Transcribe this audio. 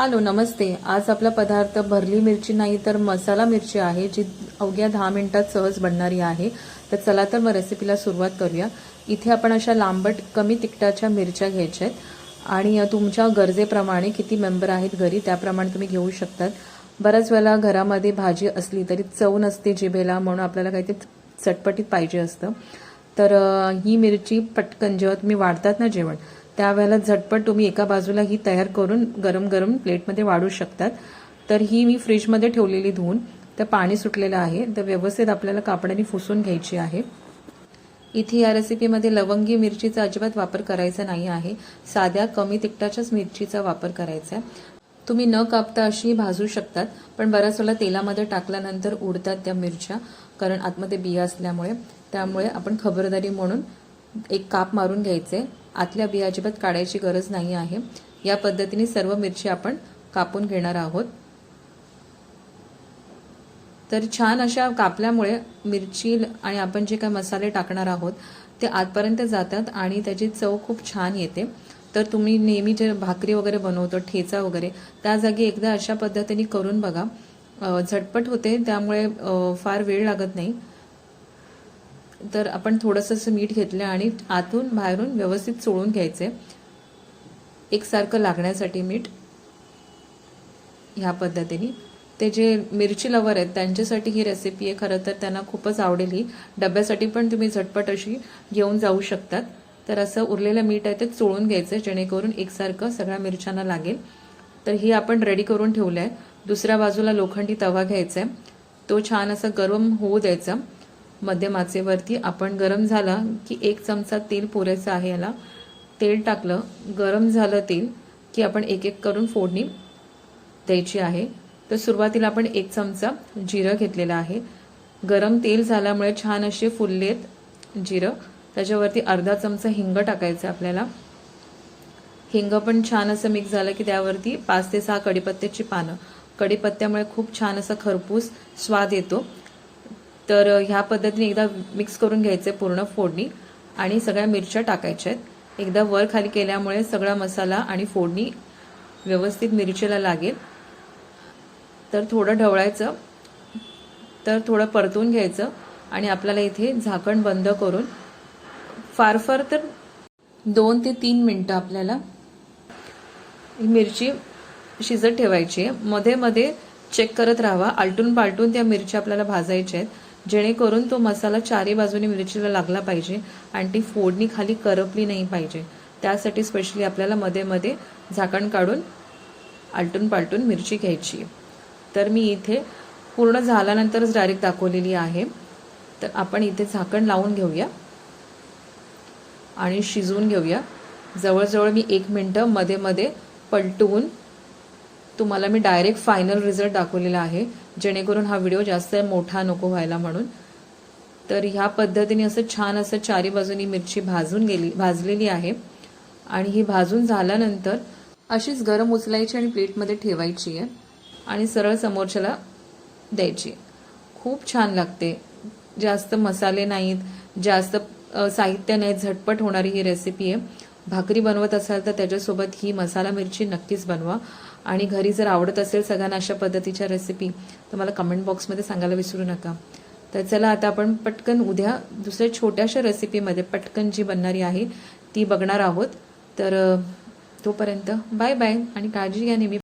Hello नमस्ते. आज आपला पदार्थ भरली मिरची नाही तर मसाला मिरची आहे जी अवघ्या दहा मिनिटात सहज बनणारी आहे. तर चला तर मग रेसिपीला सुरुवात करूया. इथे आपण अशा लांबट कमी तिखटाच्या मिरच्या घ्यायच्या आहेत आणि तुमच्या गरजेप्रमाणे किती मेंबर आहेत घरी त्याप्रमाणे तुम्ही घेऊ शकतात. बऱ्याच वेळेला घरामध्ये भाजी असली तरी चव नसते जिभेला म्हणून आपल्याला काहीतरी चटपटीत पाहिजे असतं. तर ही मिरची पटकन जेव्हा तुम्ही वाढतात ना जेवण त्यावेळेला झटपट तुम्ही एका बाजूला ही तयार करून गरम गरम प्लेटमध्ये वाढू शकतात. तर ही मी फ्रीजमध्ये ठेवलेली धुवून तर पाणी सुटलेलं आहे. तर व्यवस्थित आपल्याला कापडाने फुसून घ्यायची आहे. इथे या रेसिपीमध्ये लवंगी मिरचीचा अजिबात वापर करायचा नाही आहे. साध्या कमी तिखटाच्याच मिरचीचा वापर करायचा आहे. तुम्ही न कापता अशी भाजू शकतात पण बऱ्याच वेळा तेलामध्ये टाकल्यानंतर उडतात त्या मिरच्या कारण आतमध्ये बिया असल्यामुळे. त्यामुळे आपण खबरदारी म्हणून एक काप मारून घ्यायचे. आतल्या बिया अजिबात काढायची गरज नाही आहे. या पद्धतीने सर्व मिरची आपण कापून घेणार आहोत. तर छान अशा कापल्यामुळे मिरची आणि आपण जे काही मसाले टाकणार आहोत ते आतपर्यंत जातात आणि त्याची चव खूप छान येते. तर तुम्ही नेहमी जे भाकरी वगैरे बनवतो ठेचा वगैरे त्या जागी एकदा अशा पद्धतीने करून बघा. झटपट होते त्यामुळे फार वेळ लागत नाही. तर आपण थोडंसं असं मीठ घेतलं आणि आतून बाहेरून व्यवस्थित चोळून घ्यायचे एकसारखं लागण्यासाठी मीठ ह्या पद्धतीने. ते जे मिरची लवर आहेत त्यांच्यासाठी ही रेसिपी आहे खरं तर त्यांना खूपच आवडेल ही. डब्यासाठी पण तुम्ही झटपट अशी घेऊन जाऊ शकतात. तर असं उरलेलं मीठ आहे ते चोळून घ्यायचं जेणेकरून एकसारखं सगळ्या मिरच्यांना लागेल. तर ही आपण रेडी करून ठेवलं आहे दुसऱ्या बाजूला लोखंडी तवा घ्यायचा आहे तो छान असा गरम होऊ द्यायचा. मध्यम आचेवरती आपण गरम झाला की एक चमचा तेल पुरेसं आहे याला. तेल टाकलं गरम झालं तेल की आपण एक एक करून फोडणी द्यायची आहे. तर सुरुवातीला आपण एक चमचा जिरं घेतलेलं आहे. गरम तेल झाल्यामुळे छान असे फुललेत जिरं. त्याच्यावरती अर्धा चमचा हिंग टाकायचं आपल्याला. हिंग पण छान असं मिक्स झालं की त्यावरती पाच ते सहा कडीपत्त्याची पानं. कडीपत्त्यामुळे खूप छान असा खरपूस स्वाद येतो. तर ह्या पद्धतीने एकदा मिक्स करून घ्यायचे पूर्ण फोडणी आणि सगळ्या मिरच्या टाकायच्या आहेत. एकदा वर खाली केल्यामुळे सगळा मसाला आणि फोडणी व्यवस्थित मिरचीला लागेल. तर थोडं ढवळायचं. तर थोडं परतून घ्यायचं आणि आपल्याला इथे झाकण बंद करून फार फार तर दोन ते तीन मिनटं आपल्याला ही मिरची शिजत ठेवायची आहे. मध्ये मध्ये चेक करत राहावा. आलटून पालटून त्या मिरच्या आपल्याला भाजायच्या आहेत. जेणेकरून तो मसाला चारी बाजूने मिरचीला लागला पाहिजे आणि ती फोडणी खाली करपली नाही पाहिजे. त्यासाठी स्पेशली आपल्याला मध्ये मध्ये झाकण काढून आलटून पालटून मिरची घ्यायची. तर मी इथे पूर्ण झाल्यानंतरच डायरेक्ट दाखवलेली आहे. तर आपण इथे झाकण लावून घेऊया. आणि शिजवून घेऊया. जवळजवळ मी एक मिनटं मध्ये मध्ये पलटवून तुम्हाला मी डायरेक्ट फायनल रिझल्ट दाखवलेला आहे. जेणेकरून हा व्हिडिओ जास्त मोठा नको व्हायला म्हणून. तर ह्या पद्धतीने असं छान असं चारी बाजूनी मिरची भाजून गेली भाजलेली आहे. आणि ही भाजून झाल्यानंतर अशीच गरम उचलायची आणि प्लेटमध्ये ठेवायची आहे. आणि सरळ समोरच्याला द्यायची खूप छान लागते. जास्त मसाले नाहीत जास्त साहित्य नाहीत झटपट होणारी ही रेसिपी आहे. भाकरी बनवत असाल तर त्याच्यासोबत ही मसाला मिरची नक्कीच बनवा. आणि घरी जर आवडत असेल सगळ्यांना अशा पद्धतीच्या रेसिपी तर मला कमेंट बॉक्समध्ये सांगायला विसरू नका. तर चला आता आपण पटकन उद्या दुसऱ्या छोट्याशा रेसिपीमध्ये पटकन जी बनणारी आहे ती बघणार आहोत. तर तोपर्यंत बाय बाय आणि काळजी घ्या नेहमी.